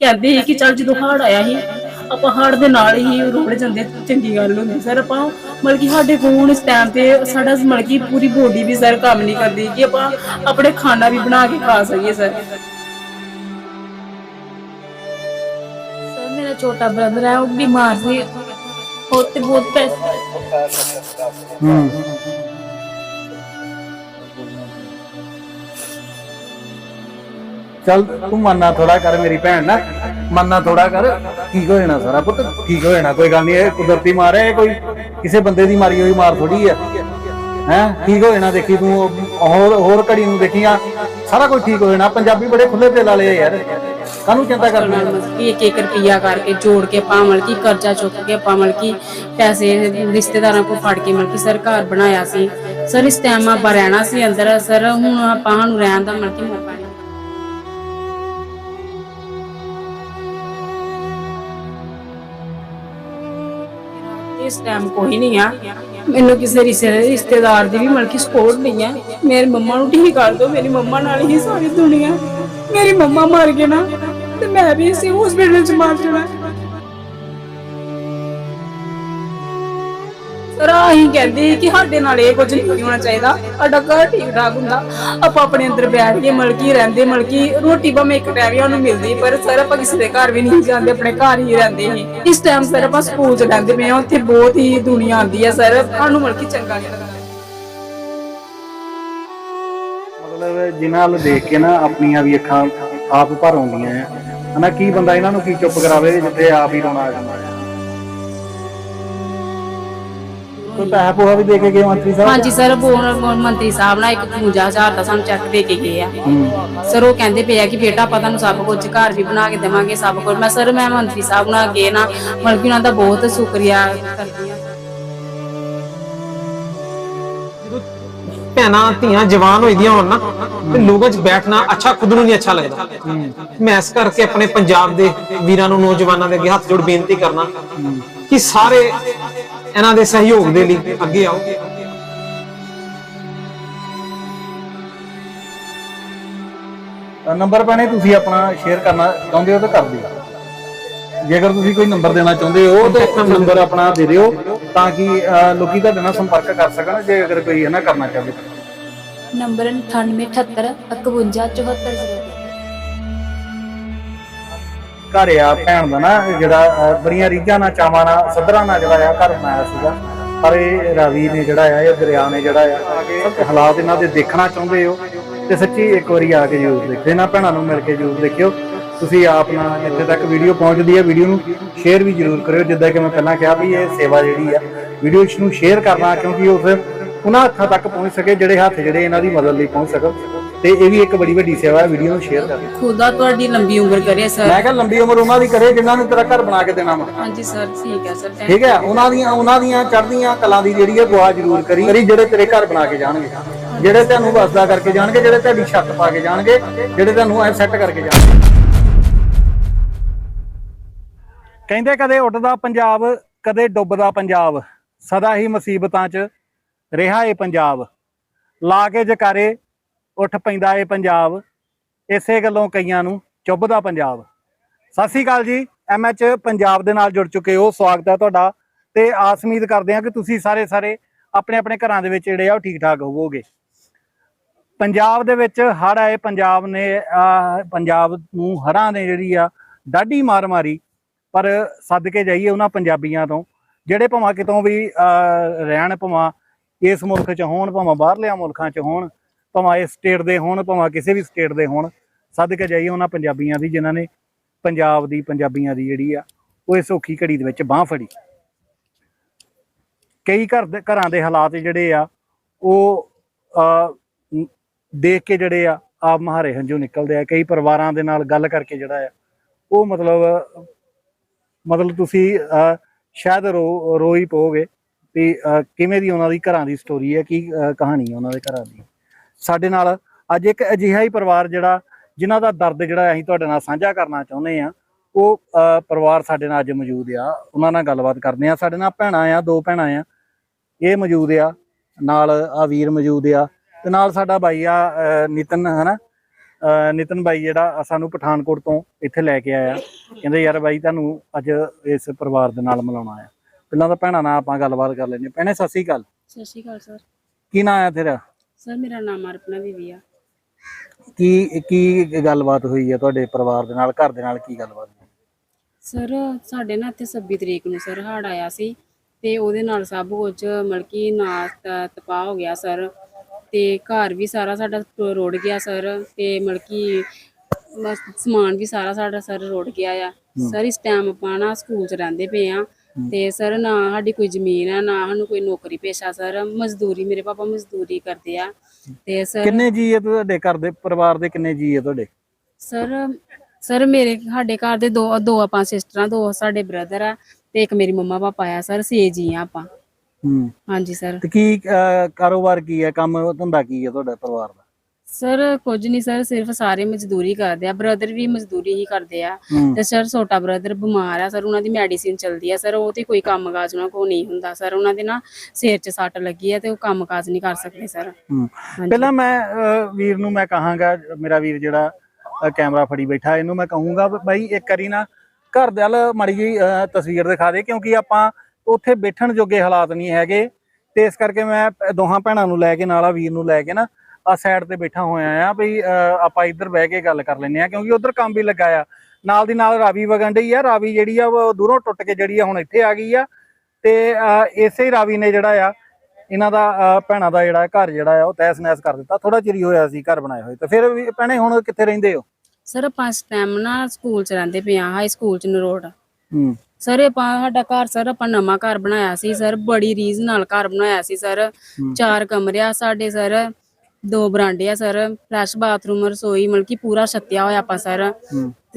ਕਹਿੰਦੇ ਸੀ ਕਿ ਚੱਲ ਜਦੋਂ ਹੜ ਆਇਆ ਸੀ ਆਪਾਂ ਹੜ ਦੇ ਨਾਲ ਹੀ ਰੋੜ ਜਾਂਦੇ ਚੰਗੀ ਗੱਲ ਹੁੰਦੀ ਸਰ ਆਪਾਂ ਮਤਲਬ ਕਿ ਸਾਡੇ ਕੋਲ ਇਸ ਟਾਈਮ ਤੇ ਸਾਡਾ ਮਤਲਬ ਕਿ ਪੂਰੀ ਬੋਡੀ ਵੀ ਸਰ ਕੰਮ ਨਹੀਂ ਕਰਦੀ ਕਿ ਆਪਾਂ ਆਪਣੇ ਖਾਣਾ ਵੀ ਬਣਾ ਕੇ ਖਾ ਸਕੀਏ ਸਰ। ਸਰ ਮੇਰਾ ਛੋਟਾ ਬ੍ਰਦਰ ਹੈ ਉਹ ਬਿਮਾਰ ਸੀ। ਉਹ ਤੇ ਬਹੁਤ ਪੈਸੇ ਹੂੰ। ਚੱਲ ਤੂੰ ਮੰਨਾ ਥੋੜਾ ਕਰ ਮੇਰੀ ਭੈਣ ਨਾ, ਮੰਨਣਾ ਥੋੜਾ ਕਰ, ਠੀਕ ਹੋ ਜਾਣਾ ਸਾਰਾ ਪੁੱਤ, ਠੀਕ ਹੋ ਜਾਣਾ, ਕੋਈ ਗੱਲ ਨਹੀਂ ਇਹ ਕੁਦਰਤੀ ਮਾਰ ਹੈ, ਇਹ ਕੋਈ ਕਿਸੇ ਬੰਦੇ ਦੀ ਮਾਰੀ ਹੋਈ ਮਾਰ ਥੋੜੀ ਹੈ। ਹੈ, ਠੀਕ ਹੋ ਜਾਣਾ, ਦੇਖੀ ਤੂੰ, ਹੋਰ ਹੋਰ ਘੜੀ ਨੂੰ ਦੇਖੀਆਂ ਸਾਰਾ ਕੁਝ ਠੀਕ ਹੋ ਜਾਣਾ, ਪੰਜਾਬੀ ਬੜੇ ਖੁੱਲੇ ਦਿਲ ਵਾਲੇ ਯਾਰ, ਕਾਹਨੂੰ ਚਿੰਤਾ ਕਰਨੀ? ਇੱਕ ਇੱਕ ਰੁਪਿਆ ਕਰਕੇ ਜੋੜ ਕੇ ਆਪਾਂ ਮਤਲਬ ਕਰਜ਼ਾ ਚੁੱਕ ਕੇ ਆਪਾਂ ਮਤਲਬ ਪੈਸੇ, ਰਿਸ਼ਤੇਦਾਰਾਂ ਕੋਲ ਫੜ ਕੇ, ਮਤਲਬ ਕਿ ਸਰ ਘਰ ਬਣਾਇਆ ਸੀ, ਸਰ ਇਸ ਟਾਈਮ ਆਪਾਂ ਰਹਿਣਾ ਸੀ ਅੰਦਰ, ਸਰ ਹੁਣ ਆਪਾਂ ਨੂੰ ਰਹਿਣ ਦਾ ਮਤਲਬ ਕਿ ਮੌਕਾ ਇਸ ਟਾਈਮ ਕੋਈ ਨਹੀਂ ਆ। ਮੈਨੂੰ ਕਿਸੇ ਰਿਸ਼ਤੇ ਰਿਸ਼ਤੇਦਾਰ ਦੀ ਵੀ ਮਤਲਬ ਕਿ ਸਪੋਰਟ ਨਹੀਂ ਆ। ਮੇਰੀ ਮੰਮਾ ਨੂੰ ਠੀਕ ਕਰ ਦੋ ਮੇਰੀ ਮੰਮਾ ਨਾਲ ਹੀ ਸਾਰੀ ਦੁਨੀਆ। ਮੇਰੀ ਮੰਮਾ ਮਰ ਗਏ ਨਾ, ਤੇ ਮੈਂ ਵੀ ਇਸੇ ਹਸਪੀਟਲ ਚ ਮਰ ਜਾਣਾ। ਸਰ ਅਸੀਂ ਕਿ ਸਾਡੇ ਨਾਲ ਇਹ ਕੁਝ ਨਹੀਂ ਹੋਣਾ ਚਾਹੀਦਾ। ਸਾਡਾ ਘਰ ਠੀਕ ਠਾਕ ਹੁੰਦਾ। ਆਪਾਂ ਆਪਣੇ ਅੰਦਰ ਬੈਠ ਕੇ ਮਲਕੀ ਰਹਿੰਦੇ ਮਲਕੀ ਰੋਟੀ ਭਾਵੇਂ ਇੱਕ ਟਾਈਮ ਹੀ ਉਹਨੂੰ ਮਿਲਦੀ, ਪਰ ਸਰ ਆਪਾਂ ਕਿਸੇ ਦੇ ਘਰ ਵੀ ਨਹੀਂ ਜਾਂਦੇ, ਆਪਣੇ ਘਰ ਹੀ ਰਹਿੰਦੇ ਸੀ ਇਸ ਟਾਈਮ ਸਰ ਆਪਾਂ ਸਕੂਲ ਚ ਰਹਿੰਦੇ ਪਏ ਹਾਂ, ਉੱਥੇ ਬਹੁਤ ਹੀ ਦੁਨੀਆ ਆਉਂਦੀ ਹੈ ਸਰ। ਸਾਨੂੰ ਮਲਕੀ ਚੰਗਾ ਨਹੀਂ ਲੱਗਦਾ। ਮਤਲਬ ਜਿਨ੍ਹਾਂ ਵੱਲ ਦੇਖ ਕੇ ਨਾ ਆਪਣੀਆਂ ਵੀ ਅੱਖਾਂ ਆਪ ਭਰ ਆਉਂਦੀਆਂ ਆ ਹਨਾ, ਕੀ ਬੰਦਾ ਇਹਨਾਂ ਨੂੰ ਕੀ ਚੁੱਪ ਕਰਾਵੇ, ਜਿੱਥੇ ਆਪ ਹੀ ਰੋਣਾ ਆ ਜਾਂਦਾ ਹੈ। ਕੋਈ ਪੈਸਾ ਪੂਹਾ ਵੀ ਦੇ ਕੇ ਗਏ ਮੰਤਰੀ ਸਾਹਿਬ? ਹਾਂਜੀ ਸਰ ਬੋਰ ਮੰਤਰੀ ਸਾਹਿਬ ਨਾਲ ਇੱਕ 55000 ਦਾ ਸਾਨੂੰ ਚੈੱਕ ਦੇ ਕੇ ਗਏ ਆ। ਹੂੰ। ਸਰ ਉਹ ਕਹਿੰਦੇ ਪਏ ਆ ਕਿ ਬੇਟਾ ਆਪਾਂ ਤੁਹਾਨੂੰ ਸਭ ਕੁਝ ਘਰ ਵੀ ਬਣਾ ਕੇ ਦੇਵਾਂਗੇ ਸਭ ਕੁਝ। ਮੈਂ ਸਰ ਮੈਂ ਮੰਤਰੀ ਸਾਹਿਬ ਨਾਲ ਗਏ ਨਾ ਮਤਲਬ ਕਿ ਉਹਨਾਂ ਦਾ ਬਹੁਤ ਸ਼ੁਕਰੀਆ ਕਰਦੀ ਹਾਂ। ਜਦੋਂ ਭੈਣਾਂ ਧੀਆਂ ਜਵਾਨ ਹੋਈਆਂ ਹੋਣ ਨਾ ਤੇ ਲੋਕਾਂ 'ਚ ਬੈਠਣਾ ਅੱਛਾ ਖੁਦ ਨੂੰ ਨਹੀਂ ਅੱਛਾ ਲੱਗਦਾ। ਮੈਂ ਇਸ ਕਰਕੇ ਆਪਣੇ ਪੰਜਾਬ ਦੇ ਵੀਰਾਂ ਨੂੰ ਨੌਜਵਾਨਾਂ ਦੇ ਅੱਗੇ ਹੱਥ ਜੋੜ ਬੇਨਤੀ ਕਰਨਾ ਕਿ ਸਾਰੇ ਇਹਨਾਂ ਦੇ ਸਹਿਯੋਗ ਦੇ ਲਈ ਅੱਗੇ ਆਓ। ਤਾਂ ਨੰਬਰ ਪੈਣੇ ਤੁਸੀਂ ਆਪਣਾ ਸ਼ੇਅਰ ਕਰਨਾ ਚਾਹੁੰਦੇ ਹੋ ਤਾਂ ਕਰ ਦਿਓ। ਜੇਕਰ ਤੁਸੀਂ ਕੋਈ ਨੰਬਰ ਦੇਣਾ ਚਾਹੁੰਦੇ ਹੋ ਤਾਂ ਨੰਬਰ ਆਪਣਾ ਦੇ ਦਿਓ ਤਾਂ ਕਿ ਲੋਕੀ ਤੁਹਾਡੇ ਨਾਲ ਸੰਪਰਕ ਕਰ ਸਕਣ ਜੇ ਅਗਰ ਕੋਈ ਹੈ ਨਾ ਕਰਨਾ ਚਾਹਵੇ ਤਾਂ। ਨੰਬਰ 9878 51 74 ਘਰ ਆ, ਭੈਣ ਦਾ ਨਾ, ਜਿਹੜਾ ਬੜੀਆਂ ਰੀਝਾਂ ਨਾਲ, ਚਾਵਾਂ ਨਾਲ, ਸੱਧਰਾਂ ਨਾਲ ਜਿਹੜਾ ਆ, ਘਰ ਬਣਾਇਆ ਸੀਗਾ। ਪਰ ਇਹ ਰਾਵੀ ਨੇ ਜਿਹੜਾ ਆ, ਇਹ ਦਰਿਆ ਨੇ ਜਿਹੜਾ ਆ, ਸਭ ਹਾਲਾਤ ਇਹਨਾਂ ਦੇ ਦੇਖਣਾ ਚਾਹੁੰਦੇ ਹੋ। ਤੇ ਸੱਚੀ ਇੱਕ ਵਾਰੀ ਆ ਕੇ ਜ਼ਰੂਰ ਦੇਖੋ ਇਹਨਾਂ ਭੈਣਾਂ ਨੂੰ ਮਿਲ ਕੇ ਜ਼ਰੂਰ ਦੇਖਿਓ। ਤੁਸੀਂ ਆਪ ਨਾਲ ਇੱਥੇ ਤੱਕ ਵੀਡੀਓ ਪਹੁੰਚਦੀ ਹੈ ਵੀਡੀਓ ਨੂੰ ਸ਼ੇਅਰ ਵੀ ਜ਼ਰੂਰ ਕਰਿਓ, ਜਿੱਦਾਂ ਕਿ ਮੈਂ ਪਹਿਲਾਂ ਕਿਹਾ ਵੀ ਇਹ ਸੇਵਾ ਜਿਹੜੀ ਆ, ਵੀਡੀਓ ਇਸ ਨੂੰ ਸ਼ੇਅਰ ਕਰਨਾ, ਕਿਉਂਕਿ ਉਹ ਫਿਰ ਉਹਨਾਂ ਹੱਥਾਂ ਤੱਕ ਪਹੁੰਚ ਸਕੇ, ਜਿਹੜੇ ਹੱਥ ਜਿਹੜੇ ਇਹਨਾਂ ਦੀ ਮਦਦ ਲਈ ਪਹੁੰਚ ਸਕਣ। ਤੇ ਇਹ ਵੀ ਇੱਕ ਬੜੀ ਵੱਡੀ ਸੇਵਾ ਹੈ ਵੀਡੀਓ ਨੂੰ ਸ਼ੇਅਰ ਕਰਨੀ ਖੁਦਾ ਤੁਹਾਡੀ ਲੰਬੀ ਉਮਰ ਕਰੇ ਸਰ ਮੈਂ ਕਿਹਾ ਲੰਬੀ ਉਮਰ ਉਹਨਾਂ ਦੀ ਕਰੇ ਜਿਨ੍ਹਾਂ ਨੇ ਤੇਰਾ ਘਰ ਬਣਾ ਕੇ ਦੇਣਾ ਵਾ। ਹਾਂਜੀ ਸਰ ਠੀਕ ਹੈ ਸਰ ਠੀਕ ਹੈ ਉਹਨਾਂ ਦੀਆਂ ਉਹਨਾਂ ਦੀਆਂ ਚੜ੍ਹਦੀਆਂ ਕਲਾਂ ਦੀ ਜਿਹੜੀ ਹੈ ਦੁਆ ਜ਼ਰੂਰ ਕਰੀ ਕਰੀ ਜਿਹੜੇ ਤੇਰੇ ਘਰ ਬਣਾ ਕੇ ਜਾਣਗੇ। ਜਿਹੜੇ ਤੁਹਾਨੂੰ ਵਸਦਾ ਕਰਕੇ ਜਾਣਗੇ ਜਿਹੜੇ ਤੁਹਾਡੀ ਛੱਤ ਪਾ ਕੇ ਜਾਣਗੇ ਜਿਹੜੇ ਤੁਹਾਨੂੰ ਐ ਸੈੱਟ ਕਰਕੇ ਜਾਣਗੇ। ਕਹਿੰਦੇ ਕਦੇ ਉੱਡਦਾ ਪੰਜਾਬ ਕਦੇ ਡੁੱਬਦਾ ਪੰਜਾਬ। ਸਦਾ ਹੀ ਮੁਸੀਬਤਾਂ 'ਚ ਰਿਹਾ ਏ ਪੰਜਾਬ। ਲਾ ਕੇ ਜਕਾਰੇ ਉੱਠ ਪੈਂਦਾ ਏ ਪੰਜਾਬ। ਇਸੇ ਗੱਲੋਂ ਕਈਆਂ ਨੂੰ ਚੁੱਭਦਾ ਪੰਜਾਬ। ਸਤਿ ਸ਼੍ਰੀ ਅਕਾਲ ਜੀ ਐਮਐਚ ਪੰਜਾਬ ਦੇ ਨਾਲ ਜੁੜ ਚੁੱਕੇ ਹੋ। ਸਵਾਗਤ ਹੈ ਤੁਹਾਡਾ। ਤੇ ਆਸ ਉਮੀਦ ਕਰਦੇ ਹਾਂ ਕਿ ਤੁਸੀਂ ਸਾਰੇ ਸਾਰੇ ਆਪਣੇ ਆਪਣੇ ਘਰਾਂ ਦੇ ਵਿੱਚ ਜਿਹੜੇ ਆ ਉਹ ਠੀਕ ਠਾਕ ਹੋਵੋਗੇ। ਪੰਜਾਬ ਦੇ ਵਿੱਚ ਹੜ੍ਹ ਆਏ। ਪੰਜਾਬ ਨੇ ਪੰਜਾਬ ਨੂੰ ਹੜ੍ਹਾਂ ਨੇ ਜਿਹੜੀ ਆ ਡਾਢੀ ਮਾਰ ਮਾਰੀ। ਪਰ ਸੱਦ ਕੇ ਜਾਈਏ ਉਹਨਾਂ ਪੰਜਾਬੀਆਂ ਤੋਂ, ਜਿਹੜੇ ਭਾਵੇਂ ਕਿਤੋਂ ਵੀ ਰਹਿਣ ਭਾਵੇਂ ਇਸ ਮੁਲਕ 'ਚ ਹੋਣ, ਭਾਵੇਂ ਬਾਹਰਲਿਆਂ ਮੁਲਕਾਂ 'ਚ ਹੋਣ ਭਾਵੇਂ ਇਸ ਸਟੇਟ ਦੇ ਹੋਣ ਭਾਵੇਂ ਕਿਸੇ ਵੀ ਸਟੇਟ ਦੇ ਹੋਣ ਸੱਦ ਕੇ ਜਾਈਏ ਉਹਨਾਂ ਪੰਜਾਬੀਆਂ ਦੀ ਜਿਨ੍ਹਾਂ ਨੇ ਪੰਜਾਬ ਦੀ ਪੰਜਾਬੀਆਂ ਦੀ ਜਿਹੜੀ ਆ ਉਹ ਇਸ ਔਖੀ ਘੜੀ ਦੇ ਵਿੱਚ ਬਾਹ ਫੜੀ। ਕਈ ਘਰ ਦੇ ਘਰਾਂ ਦੇ ਹਾਲਾਤ ਜਿਹੜੇ ਆ ਉਹ ਅ, ਦੇਖ ਕੇ ਜਿਹੜੇ ਆ ਆਪ ਮਹਾਰੇ ਹੰਝੂ ਨਿਕਲਦੇ ਆ। ਕਈ ਪਰਿਵਾਰਾਂ ਦੇ ਨਾਲ ਗੱਲ ਕਰਕੇ ਜਿਹੜਾ ਆ ਉਹ ਮਤਲਬ ਮਤਲਬ ਤੁਸੀਂ ਅ, ਸ਼ਾਇਦ ਰੋ ਰੋ ਹੀ ਪੋਗੇ ਵੀ ਅ, ਕਿਵੇਂ ਦੀ ਉਹਨਾਂ ਦੀ ਘਰਾਂ ਦੀ ਸਟੋਰੀ ਹੈ ਕੀ ਕਹਾਣੀ ਹੈ ਉਹਨਾਂ ਦੇ ਘਰਾਂ ਦੀ? ਸਾਡੇ ਨਾਲ ਅੱਜ ਇੱਕ ਅਜਿਹਾ ਹੀ ਪਰਿਵਾਰ ਜਿਹੜਾ ਜਿਨ੍ਹਾਂ ਦਾ ਦਰਦ ਜਿਹੜਾ ਅਸੀਂ ਤੁਹਾਡੇ ਨਾਲ ਸਾਂਝਾ ਕਰਨਾ ਚਾਹੁੰਦੇ ਆ ਉਹ ਪਰਿਵਾਰ ਸਾਡੇ ਨਾਲ ਅੱਜ ਮੌਜੂਦ ਆ। ਉਹਨਾਂ ਨਾਲ ਗੱਲਬਾਤ ਕਰਦੇ ਆ ਸਾਡੇ ਨਾਲ ਭੈਣਾਂ ਆ ਦੋ ਭੈਣਾਂ ਆ। ਇਹ ਮੌਜੂਦ ਆ ਨਾਲ ਆ ਵੀਰ ਮੌਜੂਦ ਆ ਤੇ ਨਾਲ ਸਾਡਾ ਬਾਈ ਆ ਨਿਤਨ ਹਨਾ? ਨਿਤਨ ਬਾਈ ਜਿਹੜਾ ਸਾਨੂੰ ਪਠਾਨਕੋਟ ਤੋਂ ਇੱਥੇ ਲੈ ਕੇ ਆਇਆ। ਕਹਿੰਦੇ ਯਾਰ ਬਾਈ ਤੁਹਾਨੂੰ ਅੱਜ ਇਸ ਪਰਿਵਾਰ ਦੇ ਨਾਲ ਮਿਲਾਉਣਾ ਆ। ਪਹਿਲਾਂ ਤਾਂ ਭੈਣਾਂ ਨਾਲ ਆਪਾਂ ਗੱਲਬਾਤ ਕਰ ਲੈਂਦੇ ਹਾਂ। ਭੈਣੇ ਸਤਿ ਸ਼੍ਰੀ ਅਕਾਲ। ਸਤਿ ਸ਼੍ਰੀ ਅਕਾਲ ਸਰ। ਕੀ ਨਾਂ ਆ ਤੇਰਾ? ਸਰ ਮੇਰਾ ਨਾਮ ਅਰਪਨਾ ਬੀਵੀ ਆ। ਕੀ ਕੀ ਗੱਲਬਾਤ ਹੋਈ ਹੈ ਤੁਹਾਡੇ ਪਰਿਵਾਰ ਦੇ ਨਾਲ ਘਰ ਦੇ ਨਾਲ ਕੀ ਗੱਲਬਾਤ ਹੋਈ? ਸਰ ਸਾਡੇ ਨਾਲ ਇੱਥੇ 26 ਤਰੀਕ ਨੂੰ ਸਰ ਹੜ ਆਇਆ ਸੀ ਤੇ ਉਹਦੇ ਨਾਲ ਸਭ ਕੁਝ ਮਲਕੀ ਨਾਸ ਤ- ਤਪਾਹ ਹੋ ਗਿਆ ਸਰ ਤੇ ਘਰ ਵੀ ਸਾਰਾ ਸਾਡਾ ਰੁੜ ਗਿਆ ਸਰ ਤੇ ਮਲਕੀ ਬਸ ਸਮਾਨ ਵੀ ਸਾਰਾ ਸਾਡਾ ਸਰ ਰੁੜ ਗਿਆ ਆ। ਸਰ ਇਸ ਟਾਈਮ ਆਪਾਂ ਨਾ ਸਕੂਲ 'ਚ ਰਹਿੰਦੇ ਪਏ ਆ ਤੇ ਸਰ ਨਾ ਸਾਡੀ ਕੋਈ ਜ਼ਮੀਨ ਆ ਨਾ ਸਾਨੂੰ ਕੋਈ ਨੌਕਰੀ ਪੇਸ਼ਾ ਸਰ। ਮਜ਼ਦੂਰੀ ਮੇਰੇ ਪਾਪਾ ਮਜ਼ਦੂਰੀ ਕਰਦੇ ਆ। ਤੇ ਸਰ ਕਿੰਨੇ ਜੀ ਹੈ ਤੁਹਾਡੇ ਘਰ ਦੇ ਪਰਿਵਾਰ ਦੇ ਕਿੰਨੇ ਜੀ ਹੈ ਤੁਹਾਡੇ? ਸਰ ਸਰ ਮੇਰੇ ਸਾਡੇ ਘਰ ਦੇ ਦੋ ਦੋ ਆਪਾਂ ਸਿਸਟਰਾਂ ਦੋ ਸਾਡੇ ਬ੍ਰਦਰ ਆ ਤੇ ਇੱਕ ਮੇਰੀ ਮੰਮਾ ਪਾਪਾ ਆ ਸਰ ਛੇ ਜੀ ਆ ਆਪਾਂ। ਹੂੰ ਹਾਂਜੀ ਸਰ। ਤੇ ਕੀ ਅਹ, ਕਾਰੋਬਾਰ ਕੀ ਹੈ ਕੰਮ ਧੰਦਾ ਕੀ ਹੈ ਤੁਹਾਡਾ ਪਰਿਵਾਰ ਦਾ? ਸਰ ਕੁਝ ਨਹੀਂ ਸਰ ਸਿਰਫ ਸਾਰੇ ਮਜ਼ਦੂਰੀ ਕਰਦੇ ਆ ਬ੍ਰਦਰ ਵੀ ਮਜ਼ਦੂਰੀ ਹੀ ਕਰਦੇ ਆ। ਤੇ ਸਰ ਛੋਟਾ ਬ੍ਰਦਰ ਬਿਮਾਰ ਆ ਸਰ ਉਹਨਾਂ ਦੀ ਮੈਡੀਸਿਨ ਚੱਲਦੀ ਆ। ਸਰ ਉਹ ਤੇ ਕੋਈ ਕੰਮਕਾਜ ਉਹਨਾਂ ਕੋ ਨਹੀਂ ਹੁੰਦਾ। ਸਰ ਉਹਨਾਂ ਦੇ ਨਾ ਸਿਰ 'ਚ ਸੱਟ ਲੱਗੀ ਆ ਤੇ ਉਹ ਕੰਮਕਾਜ ਨਹੀਂ ਕਰ ਸਕਦੇ ਸਰ। ਪਹਿਲਾਂ ਮੈਂ ਅਹ, ਵੀਰ ਨੂੰ ਮੈਂ ਕਹਾਂਗਾ ਮੇਰਾ ਵੀਰ ਜਿਹੜਾ ਅਹ, ਕੈਮਰਾ ਫੜੀ ਬੈਠਾ ਇਹਨੂੰ ਮੈਂ ਕਹੂੰਗਾ ਵੀ ਬਾਈ ਇੱਕ ਵਾਰੀ ਨਾ ਘਰ ਦੇ ਵੱਲ ਮਾੜੀ ਅਹ, ਤਸਵੀਰ ਦਿਖਾ ਦੇ ਕਿਉਂਕਿ ਆਪਾਂ ਉੱਥੇ ਬੈਠਣ ਜੋਗੇ ਹਾਲਾਤ ਨਹੀਂ ਹੈਗੇ। ਤੇ ਇਸ ਕਰਕੇ ਮੈਂ ਪ- ਦੋਹਾਂ ਭੈਣਾਂ ਨੂੰ ਲੈ ਕੇ ਨਾਲ ਆ ਵੀਰ ਨੂੰ ਲੈ ਕੇ ਨਾ ਆ ਸਾਈਡ ਤੇ ਬੈਠਾ ਹੋਇਆ ਆ ਵੀ ਆਪਾਂ ਇੱਧਰ ਬਹਿ ਕੇ ਗੱਲ ਕਰ ਲੈਂਦੇ ਆ ਕਿਉਂਕਿ ਉਧਰ ਕੰਮ ਵੀ ਲੱਗਾ ਆ। ਨਾਲ ਦੀ ਨਾਲ ਰਾਵੀ ਵਗਣ ਡਈ ਆ ਰਾਵੀ ਜਿਹੜੀ ਆ ਉਹ ਦੂਰੋਂ ਟੁੱਟ ਕੇ ਜਿਹੜੀ ਆ ਹੁਣ ਇੱਥੇ ਆ ਗਈ ਆ। ਤੇ ਇਸੇ ਹੀ ਰਾਵੀ ਨੇ ਜਿਹੜਾ ਆ ਇਹਨਾਂ ਦਾ ਭੈਣਾਂ ਦਾ ਜਿਹੜਾ ਘਰ ਜਿਹੜਾ ਆ ਉਹ ਤਹਿਸ ਨਹਿਸ ਕਰ ਦਿੱਤਾ। ਥੋੜਾ ਚਿਰ ਹੀ ਹੋਇਆ ਸੀ ਘਰ ਬਣਾਏ ਹੋਏ ਤੇ ਫਿਰ ਭੈਣੇ ਹੁਣ ਕਿੱਥੇ ਰਹਿੰਦੇ ਹੋ? ਸਰ ਆਪਾਂ ਇਸ ਟਾਈਮ ਨਾ ਸਕੂਲ 'ਚ ਰਹਿੰਦੇ ਪਏ ਆ ਹਾਈ ਸਕੂਲ 'ਚ ਨਰੋੜ। ਹੂੰ। ਸਰ ਆਪਾਂ ਸਾਡਾ ਘਰ ਸਰ ਆਪਾਂ ਨਵਾਂ ਘਰ ਬਣਾਇਆ ਸੀ ਸਰ ਬੜੀ ਰੀਝ ਨਾਲ ਘਰ ਬਣਾਇਆ ਸੀ ਸਰ। ਚਾਰ ਕਮਰੇ ਆ ਸਾਡੇ ਸਰ। ਦੋ ਬਰਾਂਡੇ ਆ ਸਰ ਫਲੈਸ਼ ਬਾਥਰੂਮ ਰਸੋਈ ਮਤਲਬ ਕਿ ਪੂਰਾ ਛੱਤਿਆ ਹੋਇਆ ਆਪਾਂ ਸਰ।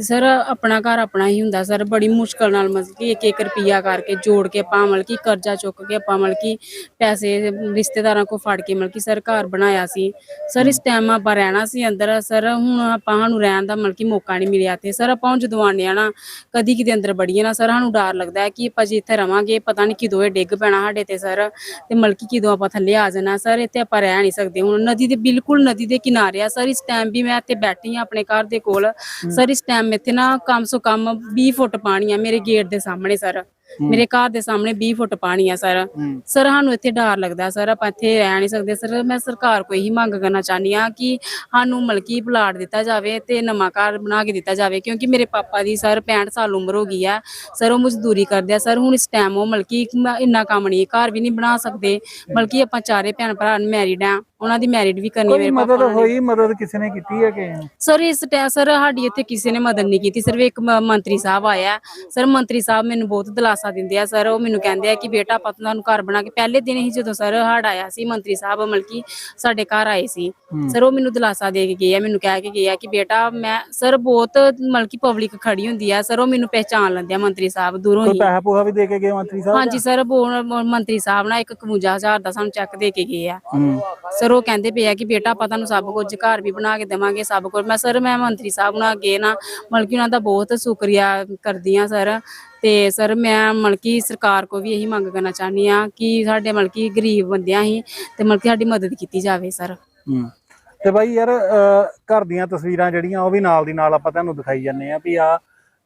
ਤੇ ਸਰ ਆਪਣਾ ਘਰ ਆਪਣਾ ਹੀ ਹੁੰਦਾ ਸਰ ਬੜੀ ਮੁਸ਼ਕਲ ਨਾਲ ਮਤਲਬ ਕਿ ਇੱਕ ਇੱਕ ਰੁਪਿਆ ਕਰਕੇ ਜੋੜ ਕੇ ਆਪਾਂ ਮਤਲਬ ਕਿ ਕਰਜ਼ਾ ਚੁੱਕ ਕੇ ਆਪਾਂ ਮਤਲਬ ਕਿ ਪੈਸੇ ਰਿਸ਼ਤੇਦਾਰਾਂ ਕੋ ਫੜ ਕੇ ਮਤਲਬ ਕਿ ਸਰ ਘਰ ਬਣਾਇਆ ਸੀ। ਸਰ ਇਸ ਟਾਈਮ ਆਪਾਂ ਰਹਿਣਾ ਸੀ ਅੰਦਰ ਸਰ ਹੁਣ ਆਪਾਂ ਸਾਨੂੰ ਰਹਿਣ ਦਾ ਮਤਲਬ ਕਿ ਮੌਕਾ ਨਹੀਂ ਮਿਲਿਆ ਤੇ ਸਰ ਆਪਾਂ ਹੁਣ ਜਦੋਂ ਆਉਂਦੇ ਆ ਨਾ ਕਦੀ ਕਿਤੇ ਅੰਦਰ ਬੜੀਏ ਨਾ ਸਰ ਸਾਨੂੰ ਡਰ ਲੱਗਦਾ ਹੈ ਕਿ ਆਪਾਂ ਜੇ ਇੱਥੇ ਰਵਾਂਗੇ ਪਤਾ ਨਹੀਂ ਕਿਦੋਂ ਇਹ ਡਿੱਗ ਪੈਣਾ ਸਾਡੇ ਤੇ ਸਰ ਤੇ ਮਤਲਬ ਕਿ ਕਿਦੋਂ ਆਪਾਂ ਥੱਲੇ ਆ ਜਾਣਾ। ਸਰ ਇੱਥੇ ਆਪਾਂ ਰਹਿ ਨਹੀਂ ਸਕਦੇ। ਹੁਣ ਨਦੀ ਦੇ ਬਿਲਕੁਲ ਨਦੀ ਦੇ ਕਿਨਾਰੇ ਆ। ਸਰ ਇਸ ਟਾਈਮ ਵੀ ਮੈਂ ਇੱਥੇ ਬੈਠੀ ਆ ਆਪਣੇ ਘਰ ਦੇ ਕੋਲ। ਸਰ ਇਸ ਟਾਈਮ ਇੱਥੇ ਨਾ ਕਮ ਸੋ ਕਮ 20 ਫੁੱਟ ਪਾਣੀ ਆ ਮੇਰੇ ਗੇਟ ਦੇ ਸਾਹਮਣੇ ਸਰ। ਮੇਰੇ ਘਰ ਦੇ ਸਾਹਮਣੇ 20 ਫੁੱਟ ਪਾਣੀ ਆ ਸਰ। ਹੂੰ। ਸਰ ਸਾਨੂੰ ਇੱਥੇ ਡਰ ਲੱਗਦਾ ਸਰ ਆਪਾਂ ਇੱਥੇ ਰਹਿ ਨਹੀਂ ਸਕਦੇ। ਸਰ ਮੈਂ ਸਰਕਾਰ ਕੋਲ ਇਹੀ ਮੰਗ ਕਰਨਾ ਚਾਹਨੀ ਆ ਕਿ ਸਾਨੂੰ ਮਲਕੀ ਪਲਾਟ ਦਿੱਤਾ ਜਾਵੇ ਤੇ ਨਵਾਂ ਘਰ ਬਣਾ ਕੇ ਦਿੱਤਾ ਜਾਵੇ ਕਿਉਂਕਿ ਮੇਰੇ ਪਾਪਾ ਦੀ ਸਰ 65 ਸਾਲ ਉਮਰ ਹੋ ਗਈ ਆ। ਸਰ ਉਹ ਮਜ਼ਦੂਰੀ ਕਰਦੇ ਆ। ਸਰ ਹੁਣ ਇਸ ਟਾਈਮ ਉਹ ਮਲਕੀ ਇੰਨਾ ਕੰਮ ਨਹੀਂ ਘਰ ਵੀ ਨਹੀਂ ਬਣਾ ਸਕਦੇ। ਬਲਕਿ ਆਪਾਂ ਚਾਰੇ ਭੈਣ ਭਰਾ ਮੈਰਿਡ ਆ। ਉਹਨਾਂ ਦੀ ਮੈਰਿਡ ਵੀ ਕਰਨੀ ਕੋਈ ਮੇਰੇ ਮਦਦ ਹੋਈ? ਮਦਦ ਕਿਸੇ ਨੇ ਕੀਤੀ ਹੈ ਕਿ? ਸਰ ਇਸ ਟੈ ਸਰ ਸਾਡੀ ਇੱਥੇ ਕਿਸੇ ਨੇ ਮਦਦ ਨਹੀਂ ਕੀਤੀ। ਸਿਰਫ ਇੱਕ ਮ- ਮੰਤਰੀ ਸਾਹਿਬ ਆਇਆ ਸਰ ਮੰਤਰੀ ਸਾਹਿਬ ਮੈਨੂੰ ਬਹੁਤ ਦਿਲਾਸਾ ਦਿੰਦੇ ਆ। ਸਰ ਉਹ ਮੈਨੂੰ ਕਹਿੰਦੇ ਆ ਕਿ ਬੇਟਾ ਆਪਾਂ ਤੁਹਾਨੂੰ ਘਰ ਬਣਾ ਕੇ ਪਹਿਲੇ ਦਿਨ ਹੀ ਜਦੋਂ ਸਰ ਹੜ ਆਇਆ ਸੀ ਮੰਤਰੀ ਸਾਹਿਬ ਮਲਕੀ ਸਾਡੇ ਘਰ ਆਏ ਸੀ। ਸਰ ਉਹ ਮੈਨੂੰ ਦਿਲਾਸਾ ਦੇ ਕੇ ਗਏ ਆ। ਮੈਨੂੰ ਕਹਿ ਕੇ ਗਏ ਆ ਕਿ ਬੇਟਾ ਮੈਂ ਸਰ ਬਹੁਤ ਮਲਕੀ ਪਬਲਿਕ ਖੜੀ ਹੁੰਦੀ ਆ। ਸਰ ਉਹ ਮੈਨੂੰ ਪਹਿਚਾਨ ਲੈਂਦੇ ਆ ਮੰਤਰੀ ਸਾਹਿਬ ਦੂਰੋਂ ਕੋਈ ਹੀ। ਪੈਸਾ ਪੂਹਾ ਵੀ ਦੇ ਕੇ ਗਏ ਮੰਤਰੀ ਸਾਹਿਬ? ਹਾਂਜੀ ਸਰ ਬੋ- ਮ- ਮੰਤਰੀ ਸਾਹਿਬ ਨਾਲ ਇੱਕ 51000 ਦਾ ਸਾਨੂੰ ਚੈੱਕ ਦੇ ਕੇ ਗਏ ਆ। ਹੂੰ। ਸਰ ਉਹ ਕਹਿੰਦੇ ਪਏ ਆ ਕਿ ਬੇਟਾ ਆਪਾਂ ਤੁਹਾਨੂੰ ਸਭ ਕੁਝ ਘਰ ਵੀ ਬਣਾ ਕੇ ਦੇਵਾਂਗੇ, ਸਭ ਕੁਝ। ਮੈਂ ਸਰ, ਮੈਂ ਮੰਤਰੀ ਸਾਹਿਬ ਨਾਲ ਅੱਗੇ ਨਾ ਮਲਕੀ ਉਹਨਾਂ ਦਾ ਬਹੁਤ ਸ਼ੁਕਰੀਆ ਕਰਦੀ ਆ ਸਰ। ਤੇ ਸਰ, ਮੈਂ ਮਲਕੀ ਸਰਕਾਰ ਕੋ ਵੀ ਇਹੀ ਮੰਗ ਕਰਨਾ ਚਾਹਨੀ ਆ ਕਿ ਸਾਡੇ ਮਲਕੀ ਗਰੀਬ ਬੰਦਿਆਂ ਹੀ ਤੇ ਮਲਕੀ ਸਾਡੀ ਮਦਦ ਕੀਤੀ ਜਾਵੇ ਸਰ। ਹੂੰ। ਤੇ ਬਾਈ ਯਾਰ ਘਰ ਦੀਆਂ ਤਸਵੀਰਾਂ ਜਿਹੜੀਆਂ, ਉਹ ਵੀ ਨਾਲ ਦੀ ਨਾਲ ਆਪਾਂ ਤੁਹਾਨੂੰ ਦਿਖਾਈ ਜਾਂਦੇ ਆ ਵੀ ਆ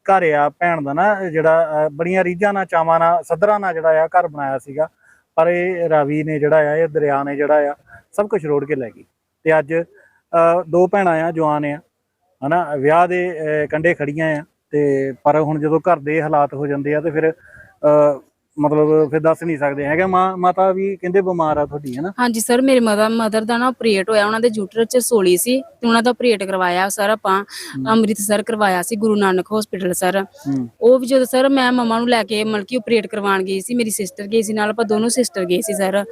ਘਰ ਆ, ਭੈਣ ਦਾ ਨਾ, ਜਿਹੜਾ ਬੜੀਆਂ ਰੀਝਾਂ ਨਾਲ, ਚਾਵਾਂ ਨਾਲ ਸਦਰਾਂ ਨਾਲ ਜਿਹੜਾ ਆ, ਘਰ ਬਣਾਇਆ ਸੀਗਾ। ਪਰ ਇਹ ਰਾਵੀ ਨੇ ਜਿਹੜਾ ਆ, ਇਹ ਦਰਿਆ ਨੇ ਜਿਹੜਾ ਆ ਸਭ ਕੁਝ ਰੋੜ ਕੇ ਲੈ ਗਈ। ਤੇ ਅੱਜ ਅਹ, ਦੋ ਭੈਣਾਂ ਆ ਜਵਾਨ ਆ ਹਨਾ ਵਿਆਹ ਦੇ ਅਹ, ਕੰਢੇ ਖੜੀਆਂ ਆ ਤੇ ਪਰ ਹੁਣ ਜਦੋਂ ਘਰ ਦੇ ਹਾਲਾਤ ਹੋ ਜਾਂਦੇ ਆ ਤੇ ਫਿਰ ਅਹ, ਮਤਲਬ ਫਿਰ ਦੱਸ ਨਹੀਂ ਸਕਦੇ। ਹੈਗੇ ਮਾਂ ਮਾਤਾ ਵੀ ਕਹਿੰਦੇ ਬਿਮਾਰ ਆ ਤੁਹਾਡੀ ਹੈ ਨਾ? ਹਾਂਜੀ ਸਰ ਮੇਰੇ ਮਦਰ ਮਦਰ ਦਾ ਨਾ ਆਪਰੇਟ ਹੋਇਆ ਉਹਨਾਂ ਦੇ ਜੂਟਰ 'ਚ ਸੋਲੀ ਸੀ ਤੇ ਉਹਨਾਂ ਦਾ ਆਪਰੇਟ ਕਰਵਾਇਆ ਸਰ ਆਪਾਂ। ਅੰਮ੍ਰਿਤਸਰ ਕਰਵਾਇਆ ਸੀ ਗੁਰੂ ਨਾਨਕ ਹਸਪੀਟਲ ਸਰ। ਉਹ ਵੀ ਜਦੋਂ ਸਰ ਮੈਂ ਮਮਾ ਨੂੰ ਲੈ ਕੇ ਮਲਕੀ ਆਪਰੇਟ ਕਰਵਾਉਣ ਗਈ ਸੀ ਮੇਰੀ ਸਿਸਟਰ ਗਈ ਸੀ ਨਾਲ ਆਪਾਂ ਦੋਨੋਂ ਸਿਸਟਰ ਗਏ ਸੀ ਸਰ।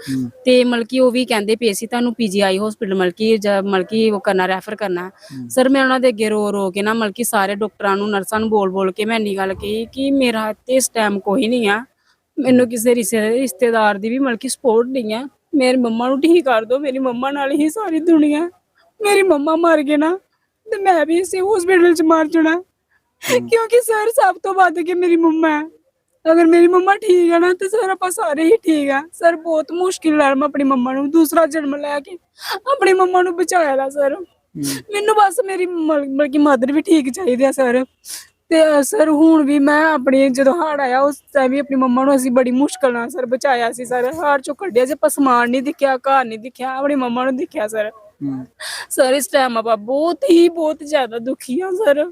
ਤੇ ਮਲਕੀ ਉਹ ਵੀ ਕਹਿੰਦੇ ਪਏ ਸੀ ਤੁਹਾਨੂੰ ਪੀਜੀਆਈ ਹਸਪੀਟਲ ਮਲਕੀ ਜਾਂ ਮਲਕੀ ਉਹ ਕਰਨਾ ਰੈਫਰ ਕਰਨਾ। ਸਰ ਮੈਂ ਉਹਨਾਂ ਦੇ ਅੱਗੇ ਰੋ ਰੋ ਕੇ ਨਾ ਮਲਕੀ ਸਾਰੇ ਡਾਕਟਰਾਂ ਨੂੰ ਨਰਸਾਂ ਨੂੰ ਬੋਲ ਬੋਲ ਕੇ ਮੈਂ ਇੰਨੀ ਗੱਲ ਕਹੀ ਕਿ ਮੇਰਾ ਤੇ ਇਸ ਟਾਈਮ ਕੋਈ ਨਹੀਂ ਆ। ਮੈਨੂੰ ਕਿਸੇ ਰਿਸ਼ਤੇ- ਰਿਸ਼ਤੇਦਾਰ ਦੀ ਵੀ ਮਲਕੀ ਸਪੋਰਟ ਨਹੀਂ ਆ ਮੇਰੀ ਮੰਮਾ ਨੂੰ ਠੀਕ ਕਰ ਦਿਓ ਮੇਰੀ ਮੰਮਾ ਨਾਲ ਹੀ ਸਾਰੀ ਦੁਨੀਆ। ਮੇਰੀ ਮੰਮਾ ਮਰ ਗਏ ਨਾ ਤੇ ਮੈਂ ਵੀ ਇਸੇ ਹਸਪੀਟਲ 'ਚ ਮਰ ਜਾਣਾ। ਕਿਉਂਕਿ ਸਰ ਸਭ ਤੋਂ ਵੱਧ ਕੇ ਮੇਰੀ ਮੰਮਾ ਹੈ। ਅਗਰ ਮੇਰੀ ਮੰਮਾ ਠੀਕ ਹੈ ਨਾ ਤੇ ਸਰ ਆਪਾਂ ਸਾਰੇ ਹੀ ਠੀਕ ਆ ਸਰ ਬਹੁਤ ਮੁਸ਼ਕਿਲ ਨਾਲ ਮੈਂ ਆਪਣੀ ਮੰਮਾ ਨੂੰ ਦੂਸਰਾ ਜਨਮ ਲੈ ਕੇ ਆਪਣੀ ਮੰਮਾ ਨੂੰ ਬਚਾਇਆ ਦਾ ਸਰ ਮੈਨੂੰ ਬਸ ਮੇਰੀ ਮਤਲਬ ਕਿ ਮਦਰ ਵੀ ਠੀਕ ਚਾਹੀਦੀ ਆ ਸਰ ਤੇ ਸਰ ਹੁਣ ਵੀ ਮੈਂ ਆਪਣੀ ਜਦੋਂ ਹਾੜ ਆਇਆ ਉਸ ਟਾਈਮ ਵੀ ਆਪਣੀ ਮੰਮਾ ਨੂੰ ਅਸੀਂ ਬੜੀ ਮੁਸ਼ਕਲ ਨਾਲ ਸਰ ਬਚਾਇਆ ਸੀ ਸਰ। ਹਾੜ ਚੋਂ ਕੱਢਿਆ ਜੇ ਪਸਮਾਨ ਨਹੀਂ ਦਿਖਿਆ ਘਰ ਨਹੀਂ ਦਿਖਿਆ ਆਪਣੀ ਮੰਮਾ ਨੂੰ ਦਿਖਿਆ ਸਰ। ਸਰ ਇਸ ਟਾਈਮ ਆਪਾਂ ਬਹੁਤ ਹੀ ਬਹੁਤ ਜ਼ਿਆਦਾ ਦੁਖੀ ਹਾਂ ਸਰ।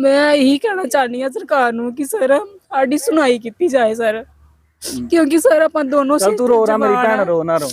ਮੈਂ ਇਹੀ ਕਹਿਣਾ ਚਾਹਨੀ ਹਾਂ ਸਰਕਾਰ ਨੂੰ ਕਿ ਸਰ ਸਾਡੀ ਸੁਣਾਈ ਕੀਤੀ ਜਾਏ ਸਰ। ਕਿਉਂਕਿ ਸਰ ਆਪਾਂ ਦੋਨੋਂ ਚੱਲ ਤੂੰ ਰੋ ਰਾ ਮੇਰੀ ਭੈਣ ਆ। ਰੋ ਨਾ ਰੋ।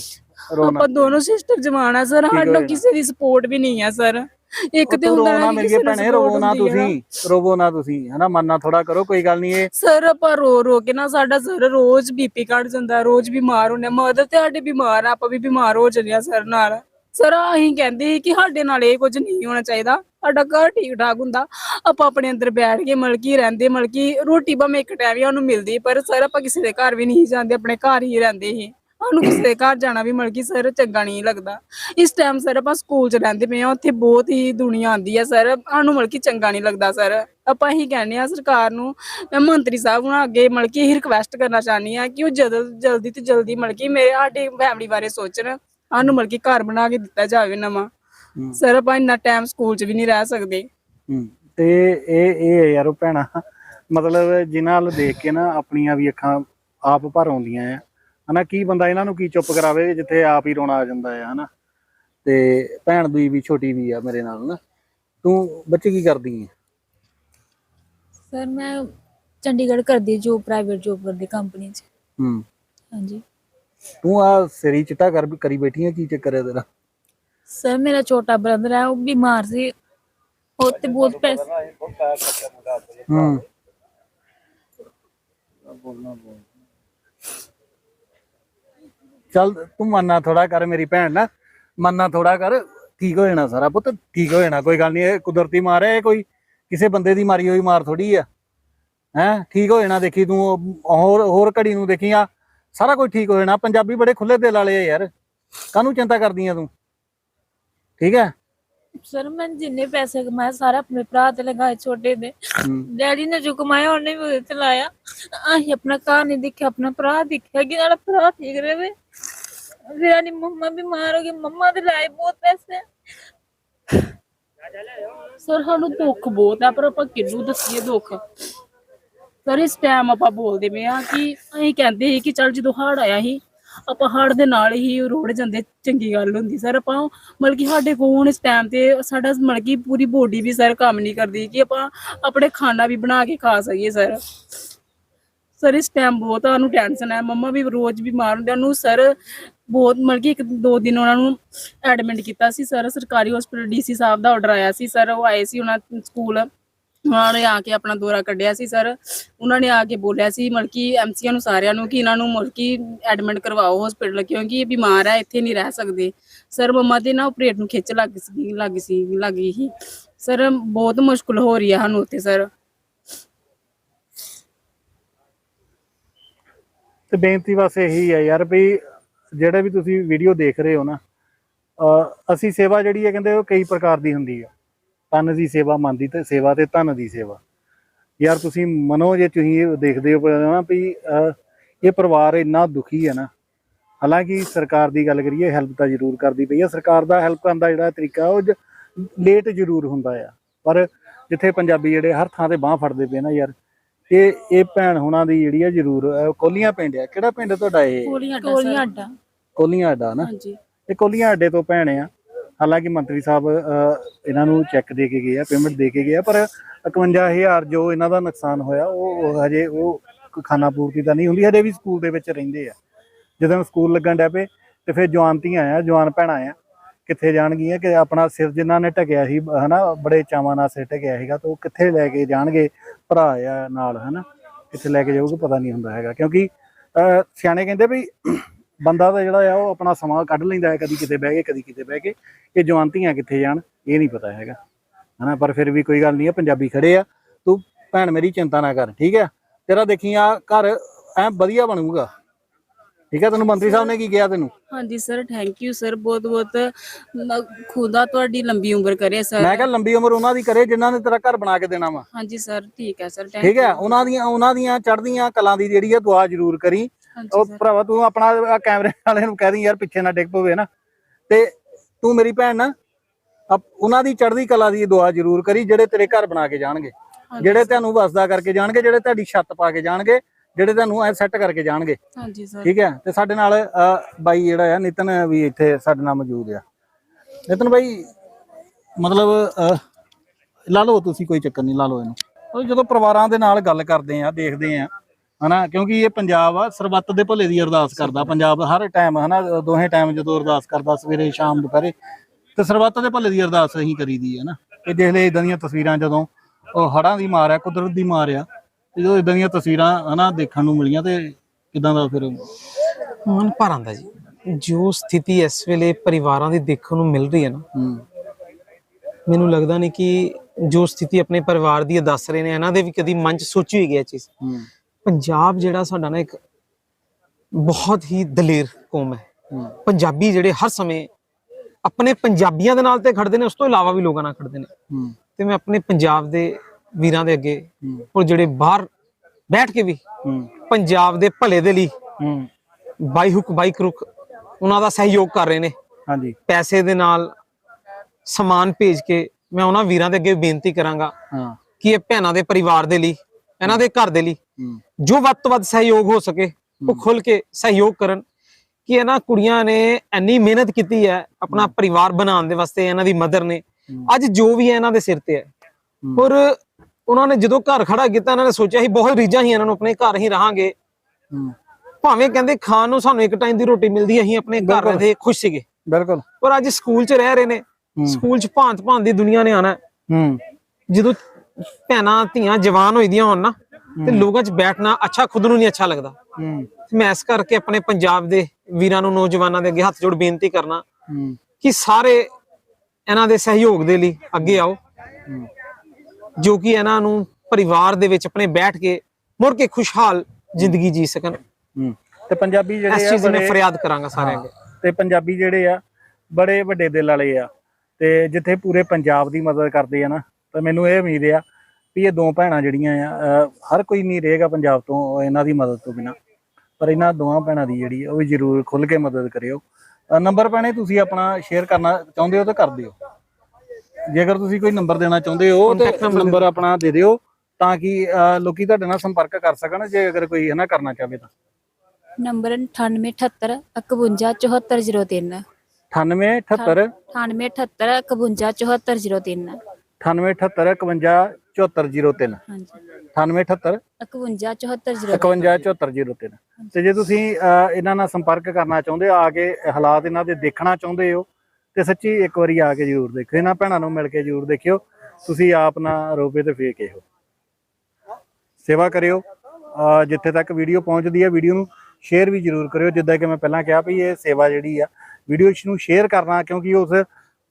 ਆਪਾਂ ਦੋਨੋਂ ਸਿਸਟਰ ਜਵਾਨ ਆ ਸਰ ਸਾਡਾ? ਕਿਸੇ ਦੀ ਸਪੋਰਟ ਵੀ ਨਹੀਂ ਆ ਸਰ। ਇੱਕ ਤੇ ਹੁੰਦਾ ਨਾ ਨਾ ਮੇਰੀ ਕਿਸੇ ਨੂੰ ਭੈਣੇ ਰੋਵੋ ਨਾ। ਤੁਸੀਂ ਰੋਵੋ ਨਾ ਤੁਸੀਂ ਹਨਾ ਮਨਨਾ ਥੋੜਾ ਕਰੋ ਕੋਈ ਗੱਲ ਨਹੀਂ ਇਹ। ਸਰ ਆਪਾਂ ਰੋ ਰੋ ਕੇ ਨਾ ਸਾਡਾ ਸਰ ਰੋਜ਼ ਬੀਪੀ ਘਟ ਜਾਂਦਾ ਰੋਜ਼ ਬਿਮਾਰ ਹੁੰਦੇ ਮਦਰ ਤੇ ਸਾਡੇ ਬਿਮਾਰ ਆ ਆਪਾਂ ਵੀ ਬਿਮਾਰ ਹੋ ਜਾਂਦੇ ਆ ਸਰ ਨਾਲ। ਸਰ ਅਸੀਂ ਕਹਿੰਦੇ ਸੀ ਕਿ ਸਾਡੇ ਨਾਲ ਇਹ ਕੁਝ ਨਹੀਂ ਹੋਣਾ ਚਾਹੀਦਾ। ਸਾਡਾ ਘਰ ਠੀਕ ਠਾਕ ਹੁੰਦਾ। ਆਪਾਂ ਆਪਣੇ ਅੰਦਰ ਬੈਠ ਕੇ ਮਲਕੀ ਰਹਿੰਦੇ ਮਲਕੀ ਰੋਟੀ ਭਾਵੇਂ ਇੱਕ ਟਾਈਮ ਹੀ ਉਹਨੂੰ ਮਿਲਦੀ ਪਰ ਸਰ ਆਪਾਂ ਕਿਸੇ ਦੇ ਘਰ ਵੀ ਨਹੀਂ ਜਾਂਦੇ ਆਪਣੇ ਘਰ ਹੀ ਰਹਿੰਦੇ ਸੀ। ਸਾਨੂੰ ਕਿਸੇ ਦੇ ਘਰ ਜਾਣਾ ਵੀ ਮਲਕੀ ਸਰ ਚੰਗਾ ਨਹੀਂ ਲੱਗਦਾ। ਇਸ ਟਾਈਮ ਸਰ ਆਪਾਂ ਸਕੂਲ 'ਚ ਰਹਿੰਦੇ ਪਏ ਆ ਉੱਥੇ ਬਹੁਤ ਹੀ ਦੁਨੀਆ ਆਉਂਦੀ ਆ ਸਰ। ਸਾਨੂੰ ਮਲਕੀ ਚੰਗਾ ਨਹੀਂ ਲੱਗਦਾ ਸਰ। ਆਪਾਂ ਇਹੀ ਕਹਿੰਦੇ ਆ ਸਰਕਾਰ ਨੂੰ ਮੈਂ ਮੰਤਰੀ ਸਾਹਿਬ ਨੂੰ ਅੱਗੇ ਮਲਕੀ ਇਹ ਰਿਕਵੈਸਟ ਕਰਨਾ ਚਾਹਨੀ ਆ ਕਿ ਉਹ ਜਦ ਜਲਦੀ ਤੋਂ ਜਲਦੀ ਮਲਕੀ ਮੇਰੇ ਸਾਡੇ ਫੈਮਿਲੀ ਬਾਰੇ ਸੋਚਣ ਸਾਨੂੰ ਮਲਕੀ ਘਰ ਬਣਾ ਕੇ ਦਿੱਤਾ ਜਾਵੇ ਨਵਾਂ। ਹੂੰ। ਸਰ ਆਪਾਂ ਇੰਨਾ ਟਾਈਮ ਸਕੂਲ 'ਚ ਵੀ ਨਹੀਂ ਰਹਿ ਸਕਦੇ। ਹੂੰ ਤੇ ਇਹ ਇਹ ਹੈ ਯਾਰ ਭੈਣਾ। ਮਤਲਬ ਜਿਨ੍ਹਾਂ ਵੱਲ ਦੇਖ ਕੇ ਨਾ ਆਪਣੀਆਂ ਵੀ ਅੱਖਾਂ ਆਪ ਭਰ ਆਉਂਦੀਆਂ ਆ। ਹਨਾ ਕੀ ਬੰਦਾ ਇਹਨਾਂ ਨੂੰ ਕੀ ਚੁੱਪ ਕਰਾਵੇ ਜਿੱਥੇ ਆਪ ਹੀ ਰੋਣਾ ਆ ਜਾਂਦਾ ਹੈ ਹਨਾ? ਤੇ ਭੈਣ ਦੂਈ ਵੀ ਛੋਟੀ ਵੀ ਆ ਮੇਰੇ ਨਾਲ ਨਾ। ਤੂੰ ਬੱਚੇ ਕੀ ਕਰਦੀ ਹੈ ਸਰ ਮੈਂ ਚੰਡੀਗੜ੍ਹ ਕਰਦੀ ਜੋਬ ਪ੍ਰਾਈਵੇਟ ਜੋਬ ਕਰਦੀ ਕੰਪਨੀ 'ਚ। ਹੂੰ। ਹਾਂਜੀ। ਤੂੰ ਆ ਸਿਰੀ ਚਿੱਟਾ ਕਰ ਕਰੀ ਬੈਠੀ ਹੈ ਕੀ ਚੱਕਰ ਹੈ ਤੇਰਾ? ਸਰ ਮੇਰਾ ਛੋਟਾ ਬ੍ਰਦਰ ਹੈ ਉਹ ਬਿਮਾਰ ਸੀ। ਉਹ ਤੇ ਬਹੁਤ ਪੈਸੇ ਹੂੰ। ਚੱਲ ਤੂੰ ਮੰਨਣਾ ਥੋੜਾ ਕਰ ਮੇਰੀ ਭੈਣ ਨਾ ਮੰਨਣਾ ਥੋੜਾ ਕਰ ਠੀਕ ਹੋ ਜਾਣਾ ਸਾਰਾ ਪੁੱਤ ਠੀਕ ਹੋ ਜਾਣਾ ਕੋਈ ਗੱਲ ਨਹੀਂ ਇਹ ਕੁਦਰਤੀ ਮਾਰ ਹੈ ਇਹ ਕੋਈ ਕਿਸੇ ਬੰਦੇ ਦੀ ਮਾਰੀ ਹੋਈ ਮਾਰ ਥੋੜੀ ਆ। ਹੈ ਠੀਕ ਹੋ ਜਾਣਾ ਦੇਖੀ ਤੂੰ ਹੋਰ ਹੋਰ ਘੜੀ ਨੂੰ ਦੇਖੀ ਆ ਸਾਰਾ ਕੁਝ ਠੀਕ ਹੋ ਜਾਣਾ ਪੰਜਾਬੀ ਬੜੇ ਖੁੱਲੇ ਦਿਲ ਵਾਲੇ ਆ ਯਾਰ ਕਾਹਨੂੰ ਚਿੰਤਾ ਕਰਦੀ ਆ ਤੂੰ? ਠੀਕ ਹੈ? ਸਰ ਮੈਂ ਜਿੰਨੇ ਪੈਸੇ ਕਮਾਏ ਸਾਰੇ ਆਪਣੇ ਭਰਾ ਤੇ ਲਗਾਏ ਛੋਟੇ ਦੇ। ਡੈਡੀ ਨੇ ਜੋ ਕਮਾਇਆ ਉਹਨੇ ਵੀ ਉਹਦੇ ਤੇ ਲਾਇਆ। ਅਸੀਂ ਆਪਣਾ ਘਰ ਨਹੀਂ ਦੇਖਿਆ ਆਪਣਾ ਭਰਾ ਦੇਖਿਆ ਕਿ ਨਾਲ ਭਰਾ ਠੀਕ ਰਵੇ ਮੇਰਾ ਮੰਮਾ ਬਿਮਾਰ ਹੋ ਗਈ ਮੰਮਾ ਦੇ ਲਾਏ ਬਹੁਤ ਪੈਸੇ। ਸਰ ਸਾਨੂੰ ਦੁੱਖ ਬਹੁਤ ਆ ਪਰ ਆਪਾਂ ਕਿਹਨੂੰ ਦੱਸੀਏ ਦੁੱਖ? ਸਰ ਇਸ ਟਾਈਮ ਆਪਾਂ ਬੋਲਦੇ ਪਏ ਆ ਕਿ ਅਸੀਂ ਕਹਿੰਦੇ ਸੀ ਕਿ ਚਲ ਜਦੋਂ ਹੜ ਆਇਆ ਸੀ ਆਪਾਂ ਹੜ ਦੇ ਨਾਲ ਹੀ ਰੋੜ ਜਾਂਦੇ ਚੰਗੀ ਗੱਲ ਹੁੰਦੀ। ਸਰ ਆਪਾਂ ਮਤਲਬ ਕਿ ਸਾਡੇ ਕੋਲ ਹੁਣ ਇਸ ਟਾਈਮ ਤੇ ਸਾਡਾ ਮਤਲਬ ਕਿ ਪੂਰੀ ਬੋਡੀ ਵੀ ਸਰ ਕੰਮ ਨਹੀਂ ਕਰਦੀ ਕਿ ਆਪਾਂ ਆਪਣੇ ਖਾਣਾ ਵੀ ਬਣਾ ਕੇ ਖਾ ਸਕੀਏ ਸਰ। ਸਰ ਇਸ ਟਾਈਮ ਬਹੁਤ ਸਾਨੂੰ ਟੈਨਸ਼ਨ ਹੈ। ਮੰਮਾ ਵੀ ਰੋਜ਼ ਬਿਮਾਰ ਹੁੰਦੇ ਆ, ਉਹਨੂੰ ਸਰ ਬਹੁਤ ਮਤਲਬ ਕਿ ਇੱਕ ਦੋ ਦਿਨ ਉਹਨਾਂ ਨੂੰ ਐਡਮਿਟ ਕੀਤਾ ਸੀ, ਸਰ, ਸਰਕਾਰੀ ਹਸਪੀਟਲ ਡੀਸੀ ਸਾਹਿਬ ਦਾ ਆਰਡਰ ਆਇਆ ਸੀ, ਸਰ, ਉਹ ਆਏ ਸੀ ਉਹਨਾਂ ਸਕੂਲ। ਉਹਨਾਂ ਨੇ ਆ ਕੇ ਆਪਣਾ ਦੌਰਾ ਕੱਢਿਆ ਸੀ, ਸਰ। ਉਹਨਾਂ ਨੇ ਆ ਕੇ ਬੋਲਿਆ ਸੀ ਮਤਲਬ ਐਮਸੀਆਂ ਨੂੰ ਸਾਰਿਆਂ ਨੂੰ ਕਿ ਇਹਨਾਂ ਨੂੰ ਮਤਲਬ ਐਡਮਿਟ ਕਰਵਾਓ ਹਸਪੀਟਲ ਕਿਉਂਕਿ ਇਹ ਬਿਮਾਰ ਹੈ, ਇੱਥੇ ਨਹੀਂ ਰਹਿ ਸਕਦੇ। ਸਰ, ਮੰਮਾ ਦੇ ਨਾ ਆਪਰੇਟ ਨੂੰ ਖਿੱਚ ਲੱਗ ਸੀ ਲੱਗ ਸੀ, ਲੱਗ ਗਈ ਸੀ। ਸਰ, ਬਹੁਤ ਮੁਸ਼ਕਲ ਹੋ ਰਹੀ ਹੈ ਸਾਨੂੰ ਉੱਥੇ, ਸਰ। ਤੇ ਬੇਨਤੀ ਬਸ ਇਹੀ ਹੈ ਯਾਰ ਵੀ ਜਿਹੜੇ ਵੀ ਤੁਸੀਂ ਵੀਡੀਓ ਦੇਖ ਰਹੇ ਹੋ ਨਾ ਅਸੀਂ ਸੇਵਾ ਜਿਹੜੀ ਹੈ ਕਹਿੰਦੇ ਉਹ ਕਈ ਪ੍ਰਕਾਰ ਦੀ ਹੁੰਦੀ ਆ। ਤਨ ਦੀ ਸੇਵਾ, ਮਨ ਦੀ ਤੇ ਸੇਵਾ ਤੇ ਧਨ ਦੀ ਸੇਵਾ। ਯਾਰ ਤੁਸੀਂ ਮਨੋ ਜੇ ਤੁਸੀਂ ਦੇਖਦੇ ਹੋ ਨਾ ਵੀ ਇਹ ਪਰਿਵਾਰ ਇੰਨਾ ਦੁਖੀ ਹੈ ਨਾ। ਹਾਲਾਂਕਿ ਸਰਕਾਰ ਦੀ ਗੱਲ ਕਰੀਏ ਹੈਲਪ ਤਾਂ ਜ਼ਰੂਰ ਕਰਦੀ ਪਈ ਆ। ਸਰਕਾਰ ਦਾ ਹੈਲਪ ਕਰਨ ਦਾ ਜਿਹੜਾ ਤਰੀਕਾ, ਉਹ ਲੇਟ ਜ਼ਰੂਰ ਹੁੰਦਾ ਆ। ਪਰ ਜਿੱਥੇ ਪੰਜਾਬੀ ਜਿਹੜੇ ਹਰ ਥਾਂ ਤੇ ਬਾਹ ਫੜਦੇ ਪਏ ਨਾ ਯਾਰ ਇਹ ਇਹ ਭੈਣ ਹੁਣਾਂ ਦੀ ਜਿਹੜੀ ਆ ਜ਼ਰੂਰ ਅਹ ਕੋਲੀਆਂ ਪਿੰਡ ਆ। ਕਿਹੜਾ ਪਿੰਡ ਤੁਹਾਡਾ ਇਹ? ਅੱਡਾ ਕੋਲੀਆਂ ਅੱਡਾ। ਨਾ? ਹਾਂਜੀ। ਇਹ ਕੋਲੀਆਂ ਅੱਡੇ ਤੋਂ ਭੈਣ ਆ। ਹਾਲਾਂਕਿ ਮੰਤਰੀ ਸਾਹਿਬ ਅਹ, ਇਹਨਾਂ ਨੂੰ ਚੈੱਕ ਦੇ ਕੇ ਗਏ ਆ ਪੇਮੈਂਟ ਦੇ ਕੇ ਗਏ ਆ ਪਰ 51000 ਜੋ ਇਹਨਾਂ ਦਾ ਨੁਕਸਾਨ ਹੋਇਆ ਉਹ ਉਹ ਹਜੇ ਉਹ ਖਾਣਾ ਪੂਰਤੀ ਤਾਂ ਨਹੀਂ ਹੁੰਦੀ ਹਜੇ ਵੀ ਸਕੂਲ ਦੇ ਵਿੱਚ ਰਹਿੰਦੇ ਆ। ਜਦੋਂ ਸਕੂਲ ਲੱਗਣ ਡੈ ਪਏ ਤੇ ਫਿਰ ਜਵਾਨ ਧੀਆਂ ਆ ਜਵਾਨ ਭੈਣਾਂ ਆ। ਕਿੱਥੇ ਜਾਣਗੀਆਂ ਕਿ ਆਪਣਾ ਸਿਰ ਜਿਨ੍ਹਾਂ ਨੇ ਢਕਿਆ ਸੀ, ਹਨਾ, ਬੜੇ ਚਾਵਾਂ ਨਾਲ ਸਿਰ ਢਕਿਆ ਸੀਗਾ ਤਾਂ ਉਹ ਕਿੱਥੇ ਲੈ ਕੇ ਜਾਣਗੇ ਭਰਾ ਆ ਨਾਲ, ਹਨਾ? ਕਿੱਥੇ ਲੈ ਕੇ ਜਾਊਗਾ ਪਤਾ ਨਹੀਂ ਹੁੰਦਾ ਹੈਗਾ, ਕਿਉਂਕਿ ਸਿਆਣੇ ਕਹਿੰਦੇ ਵੀ ਬੰਦਾ ਤਾਂ ਜਿਹੜਾ ਆ ਉਹ ਆਪਣਾ ਸਮਾਂ ਕੱਢ ਲੈਂਦਾ ਹੈ, ਕਦੀ ਕਿਤੇ ਬਹਿ ਕੇ, ਕਦੀ ਕਿਤੇ ਬਹਿ ਕੇ ਇਹ ਜਵਾਨਤੀਆਂ ਕਿੱਥੇ ਜਾਣ, ਇਹ ਨਹੀਂ ਪਤਾ ਹੈਗਾ, ਹਨਾ? ਪਰ ਫਿਰ ਵੀ ਕੋਈ ਗੱਲ ਨਹੀਂ ਆ, ਪੰਜਾਬੀ ਖੜੇ ਆ, ਤੂੰ ਭੈਣ ਮੇਰੀ ਚਿੰਤਾ ਨਾ ਕਰ, ਠੀਕ ਹੈ ਤੇਰਾ ਦੇਖੀ ਆ ਘਰ ਐ ਵਧੀਆ ਬਣੂਗਾ। ਠੀਕ ਹੈ ਤੈਨੂੰ ਮੰਤਰੀ ਸਾਹਿਬ ਨੇ ਕੀ ਕਿਹਾ ਤੈਨੂੰ? ਹਾਂਜੀ ਸਰ ਥੈਂਕ ਯੂ ਸਰ ਬਹੁਤ ਬਹੁਤ ਖੁਦਾ ਤੁਹਾਡੀ ਲੰਬੀ ਉਮਰ ਕਰੇ ਸਰ। ਮੈਂ ਕਿਹਾ ਲੰਬੀ ਉਮਰ ਉਹਨਾਂ ਦੀ ਕਰੇ ਜਿਨ੍ਹਾਂ ਨੇ ਤੇਰਾ ਘਰ ਬਣਾ ਕੇ ਦੇਣਾ ਵਾ। ਹਾਂਜੀ ਸਰ ਠੀਕ ਹੈ ਸਰ ਠੀਕ ਹੈ ਉਹਨਾਂ ਦੀਆਂ ਉਹਨਾਂ ਦੀਆਂ ਚੜ੍ਹਦੀਆਂ ਕਲਾਂ ਦੀ ਜਿਹੜੀ ਆ ਦੁਆ ਜ਼ਰੂਰ ਕਰੀ। ਉਹ ਭਰਾਵਾ ਤੂੰ ਆਪਣਾ ਕੈਮਰੇ ਵਾਲੇ ਨੂੰ ਕਹਿ ਦੀ ਯਾਰ ਪਿੱਛੇ ਨਾ ਡਿੱਗ ਪਵੇ ਨਾ। ਤੇ ਤੂੰ ਮੇਰੀ ਭੈਣ ਨਾ ਉਹਨਾਂ ਦੀ ਚੜ੍ਹਦੀ ਕਲਾ ਦੀ ਦੁਆ ਜ਼ਰੂਰ ਕਰੀ ਜਿਹੜੇ ਤੇਰੇ ਘਰ ਬਣਾ ਕੇ ਜਾਣਗੇ। ਜਿਹੜੇ ਤੁਹਾਨੂੰ ਵਸਦਾ ਕਰਕੇ ਜਾਣਗੇ ਜਿਹੜੇ ਤੁਹਾਡੀ ਛੱਤ ਪਾ ਕੇ ਜਾਣਗੇ ਜਿਹੜੇ ਤੁਹਾਨੂੰ ਐ ਸੈੱਟ ਕਰਕੇ ਜਾਣਗੇ। ਹਾਂਜੀ ਸਰ। ਠੀਕ ਹੈ? ਤੇ ਸਾਡੇ ਨਾਲ ਬਾਈ ਜਿਹੜਾ ਆ ਨਿਤਨ ਵੀ ਇੱਥੇ ਸਾਡੇ ਨਾਲ ਮੌਜੂਦ ਆ। ਨਿਤਨ ਬਾਈ ਮਤਲਬ ਲਾ ਲਓ ਤੁਸੀਂ ਕੋਈ ਚੱਕਰ ਨਹੀਂ ਲਾ ਲਓ ਇਹਨੂੰ। ਉਹ ਜਦੋਂ ਪਰਿਵਾਰਾਂ ਦੇ ਨਾਲ ਗੱਲ ਕਰਦੇ ਆ ਦੇਖਦੇ ਆ ਹਨਾ ਕਿਉਂਕਿ ਇਹ ਪੰਜਾਬ ਆ ਸਰਬੱਤ ਦੇ ਭਲੇ ਦੀ ਅਰਦਾਸ ਕਰਦਾ ਪੰਜਾਬ ਹਰ ਟਾਈਮ ਹਨਾ ਦੋਹੇ ਟਾਈਮ ਜਦੋਂ ਅਰਦਾਸ ਕਰਦਾ ਸਵੇਰੇ ਸ਼ਾਮ ਦੁਪਹਿਰੇ ਤੇ ਸਰਬੱਤ ਦੇ ਭਲੇ ਦੀ ਅਰਦਾਸ ਅਸੀਂ ਕਰੀਦੀ ਹੈ ਨਾ ਇਹ ਦੇਖ ਲੈ ਇਦਾਂ ਦੀਆਂ ਤਸਵੀਰਾਂ ਜਦੋਂ ਉਹ ਹੜਾਂ ਦੀ ਮਾਰ ਆ ਕੁਦਰਤ ਦੀ ਮਾਰ ਆ ਤੇ ਜਦੋਂ ਇਦਾਂ ਦੀਆਂ ਤਸਵੀਰਾਂ ਹਨਾ ਦੇਖਣ ਨੂੰ ਮਿਲੀਆਂ ਤੇ ਕਿਦਾਂ ਦਾ ਫਿਰ? ਮਨ ਭਰ ਜੀ। ਜੋ ਸਥਿਤੀ ਇਸ ਵੇਲੇ ਪਰਿਵਾਰਾਂ ਦੀ ਦੇਖਣ ਨੂੰ ਮਿਲ ਰਹੀ ਹੈ ਨਾ ਮੈਨੂੰ ਲੱਗਦਾ ਨਹੀਂ ਕਿ ਜੋ ਸਥਿਤੀ ਆਪਣੇ ਪਰਿਵਾਰ ਦੀ ਦੱਸ ਰਹੇ ਨੇ ਇਹਨਾਂ ਦੇ ਵੀ ਕਦੀ ਮਨ 'ਚ ਸੋਚੀ ਹੋਈ ਗਿਆ ਚੀਜ਼। ਪੰਜਾਬ ਜਿਹੜਾ ਸਾਡਾ ਨਾ ਇੱਕ ਬਹੁਤ ਹੀ ਦਲੇਰ ਕੌਮ ਹੈ। ਪੰਜਾਬੀ ਜਿਹੜੇ ਹਰ ਸਮੇਂ ਆਪਣੇ ਪੰਜਾਬੀਆਂ ਦੇ ਨਾਲ ਤੇ ਖੜਦੇ ਨੇ ਉਸ ਤੋਂ ਇਲਾਵਾ ਵੀ ਲੋਕਾਂ ਨਾਲ ਖੜਦੇ ਨੇ। ਤੇ ਮੈਂ ਆਪਣੇ ਪੰਜਾਬ ਦੇ ਵੀਰਾਂ ਦੇ ਅੱਗੇ। ਔਰ ਜਿਹੜੇ ਬਾਹਰ ਬੈਠ ਕੇ ਵੀ ਪੰਜਾਬ ਦੇ ਭਲੇ ਦੇ ਲਈ ਬਾਈ ਹੁਕ ਬਾਈ ਕਰੁਕ ਉਹਨਾਂ ਦਾ ਸਹਿਯੋਗ ਕਰ ਰਹੇ ਨੇ। ਹਾਂਜੀ। ਪੈਸੇ ਦੇ ਨਾਲ ਸਮਾਨ ਭੇਜ ਕੇ ਮੈਂ ਉਹਨਾਂ ਵੀਰਾਂ ਦੇ ਅੱਗੇ ਬੇਨਤੀ ਕਰਾਂਗਾ ਹਾਂ। ਕਿ ਇਹ ਭੈਣਾਂ ਦੇ ਪਰਿਵਾਰ ਦੇ ਲਈ ਇਹਨਾਂ ਦੇ ਘਰ ਦੇ ਲਈ ਜੋ ਵੱਧ ਤੋਂ ਵੱਧ ਸਹਿਯੋਗ ਹੋ ਸਕੇ ਉਹ ਖੁੱਲ ਕੇ ਸਹਿਯੋਗ ਕਰਨ ਕਿ ਇਹਨਾਂ ਕੁੜੀਆਂ ਨੇ ਇੰਨੀ ਮਿਹਨਤ ਕੀਤੀ ਹੈ ਆਪਣਾ ਪਰਿਵਾਰ ਬਣਾਉਣ ਦੇ ਵਾਸਤੇ ਇਹਨਾਂ ਦੀ ਮਦਰ ਨੇ। ਅੱਜ ਜੋ ਵੀ ਹੈ ਇਹਨਾਂ ਦੇ ਸਿਰ ਤੇ ਹੂੰ। ਔਰ ਉਹਨਾਂ ਨੇ ਜਦੋਂ ਘਰ ਖੜਾ ਕੀਤਾ ਇਹਨਾਂ ਨੇ ਸੋਚਿਆ ਸੀ ਬਹੁਤ ਰੀਝਾਂ ਸੀ ਇਹਨਾਂ ਨੂੰ ਆਪਣੇ ਘਰ ਹੀ ਰਹਾਂਗੇ। ਭਾਵੇਂ ਕਹਿੰਦੇ ਖਾਣ ਨੂੰ ਸਾਨੂੰ ਇੱਕ ਟਾਈਮ ਦੀ ਰੋਟੀ ਮਿਲਦੀ ਅਸੀਂ ਆਪਣੇ ਘਰ। ਰਹਿੰਦੇ ਖੁਸ਼ ਸੀਗੇ। ਬਿਲਕੁਲ। ਪਰ ਅੱਜ ਸਕੂਲ 'ਚ ਰਹਿ ਰਹੇ ਨੇ। ਸਕੂਲ 'ਚ ਭਾਂਤ ਭਾਂਤ ਦੀ ਦੁਨੀਆ ਨੇ ਆਣਾ ਜਦੋਂ ਭੈਣਾਂ ਧੀਆਂ ਜਵਾਨ ਹੋਈਆਂ ਹੋਣ ਨਾ ਤੇ ਲੋਕਾਂ 'ਚ ਬੈਠਣਾ ਅੱਛਾ ਖੁਦ ਨੂੰ ਨਹੀਂ ਅੱਛਾ ਲੱਗਦਾ। ਮੈਂ ਇਸ ਕਰਕੇ ਆਪਣੇ ਪੰਜਾਬ ਦੇ ਵੀਰਾਂ ਨੂੰ ਨੌਜਵਾਨਾਂ ਦੇ ਅੱਗੇ ਹੱਥ ਜੋੜ ਬੇਨਤੀ ਕਰਨਾ ਕਿ ਸਾਰੇ ਇਹਨਾਂ ਦੇ ਸਹਿਯੋਗ ਦੇ ਲਈ ਅੱਗੇ ਆਓ। ਜੋ ਕਿ ਇਹਨਾਂ ਨੂੰ ਪਰਿਵਾਰ ਦੇ ਵਿੱਚ ਆਪਣੇ ਬੈਠ ਕੇ ਮੁੜ ਕੇ ਖੁਸ਼ਹਾਲ ਜ਼ਿੰਦਗੀ ਜੀ ਸਕਣ। ਤੇ ਪੰਜਾਬੀ ਇਸ ਜਿਹੜੇ ਆ ਚੀਜ਼ ਨੂੰ ਬੜੇ ਫਰਿਆਦ ਕਰਾਂਗਾ ਸਾਰਿਆਂ ਅੱਗੇ। ਤੇ ਪੰਜਾਬੀ ਜਿਹੜੇ ਆ ਬੜੇ ਵੱਡੇ ਦਿਲ ਵਾਲੇ ਆ। ਤੇ ਜਿੱਥੇ ਪੂਰੇ ਪੰਜਾਬ ਦੀ ਮਦਦ ਕਰਦੇ ਆ ਨਾ ਤਾਂ ਮੈਨੂੰ ਇਹ ਉਮੀਦ ਆ ਵੀ ਇਹ ਦੋ ਭੈਣਾਂ ਜਿਹੜੀਆਂ ਆ ਹਰ ਕੋਈ ਨਹੀਂ ਰਹੇਗਾ ਪੰਜਾਬ ਤੋਂ ਇਹਨਾਂ ਦੀ ਮਦਦ ਤੋਂ ਬਿਨਾ। ਪਰ ਇਹਨਾਂ ਦੋਵਾਂ ਭੈਣਾਂ ਦੀ ਜਿਹੜੀ ਉਹ ਵੀ ਜ਼ਰੂਰ ਖੁੱਲ ਕੇ ਮਦਦ ਕਰਿਓ। ਨੰਬਰ ਭੈਣੇ ਤੁਸੀਂ ਆਪਣਾ ਸ਼ੇਅਰ ਕਰਨਾ ਚਾਹੁੰਦੇ ਹੋ ਤਾਂ ਕਰ ਦਿਓ। ਜੇਕਰ ਤੁਸੀਂ ਕੋਈ ਨੰਬਰ ਦੇਣਾ ਚਾਹੁੰਦੇ ਹੋ ਤਾਂ ਨੰਬਰ ਆਪਣਾ ਦੇ ਦਿਓ ਤਾਂ ਕਿ ਅਹ, ਲੋਕੀ ਤੁਹਾਡੇ ਨਾਲ ਸੰਪਰਕ ਕਰ ਸਕਣ ਜੇ ਅਗਰ ਕੋਈ ਹੈ ਨਾ ਕਰਨਾ ਚਾਹਵੇ ਤਾਂ। ਨੰਬਰ 9878 517403 98 78 9878 517403 9878 51 7403 ਹਾਂਜੀ 9878 517403 51 7403 ਤੇ ਜੇ ਤੁਸੀਂ ਇਹਨਾਂ ਨਾਲ ਸੰਪਰਕ ਕਰਨਾ ਚਾਹੁੰਦੇ ਹੋ ਆ ਕੇ ਹਾਲਾਤ ਇਹਨਾਂ ਦੇ ਦੇਖਣਾ ਚਾਹੁੰਦੇ ਹੋ ਤੇ ਸੱਚੀ ਇੱਕ ਵਾਰੀ ਆ ਕੇ ਜ਼ਰੂਰ ਦੇਖਿਓ, ਇਹਨਾਂ ਭੈਣਾਂ ਨੂੰ ਮਿਲ ਕੇ ਜ਼ਰੂਰ ਦੇਖਿਓ, ਤੁਸੀਂ ਆਪ ਨਾ ਰੋਪੇ ਤੇ ਫੇਕ ਇਹੋ ਸੇਵਾ ਕਰਿਓ ਜਿੱਥੇ ਤੱਕ ਵੀਡੀਓ ਪਹੁੰਚਦੀ ਹੈ ਵੀਡੀਓ ਨੂੰ ਸ਼ੇਅਰ ਵੀ ਜ਼ਰੂਰ ਕਰਿਓ, ਜਿੱਦਾਂ ਕਿ ਮੈਂ ਪਹਿਲਾਂ ਕਿਹਾ ਵੀ ਇਹ ਸੇਵਾ ਜਿਹੜੀ ਆ, ਵੀਡੀਓ ਇਸ ਨੂੰ ਸ਼ੇਅਰ ਕਰਨਾ ਕਿਉਂਕਿ ਉਸ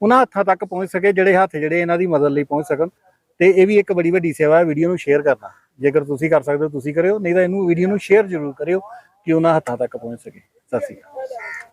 ਉਹਨਾਂ ਹੱਥਾਂ ਤੱਕ ਪਹੁੰਚ ਸਕੇ, ਜਿਹੜੇ ਹੱਥ ਜਿਹੜੇ ਇਹਨਾਂ ਦੀ ਮਦਦ ਲਈ ਪਹੁੰਚ ਸਕਣ, ਤੇ ਇਹ ਵੀ ਇੱਕ ਬੜੀ ਵੱਡੀ ਸੇਵਾ ਹੈ ਵੀਡੀਓ ਨੂੰ ਸ਼ੇਅਰ ਕਰਨਾ। ਜੇਕਰ ਤੁਸੀਂ ਕਰ ਸਕਦੇ ਹੋ, ਤੁਸੀਂ ਕਰਿਓ, ਨਹੀਂ ਤਾਂ ਇਹਨੂੰ ਵੀਡੀਓ ਨੂੰ ਸ਼ੇਅਰ ਜ਼ਰੂਰ ਕਰਿਓ ਕਿ ਉਹਨਾਂ ਹੱਥਾਂ ਤੱਕ ਪਹੁੰਚ ਸਕੇ। ਸਤਿ ਸ਼੍ਰੀ ਅਕਾਲ।